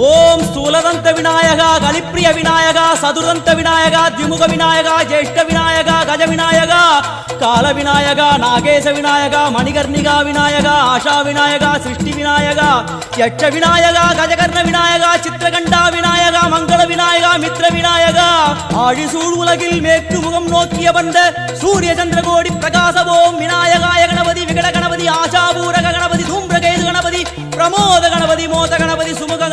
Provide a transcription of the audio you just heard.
ஓம் ஸ்தூலதந்த விநாயகா கலிப்பிரிய விநாயகா சதுரந்த விநாயகா திமுக விநாயகா ஜேஷ்ட விநாயகா கஜ விநாயகா கால விநாயகா நாகேச விநாயகா மணிகர்ணிகா விநாயகா ஆஷா விநாயகா சிருஷ்டி விநாயகா யட்ச விநாயகா கஜகர்ண விநாயகா சித்திரகண்டா விநாயகா மங்கள விநாயகா மித்ர விநாயகா. ஆழிசூழ் உலகில் மேற்கு முகம் நோக்கிய வந்த சூரிய சந்திரகோடி பிரகாசவோம் விநாயகாய கணபதி விகட கணபதி ஆஷாபூரக கணபதி தூம்பிரகேது கணபதி பிரமோத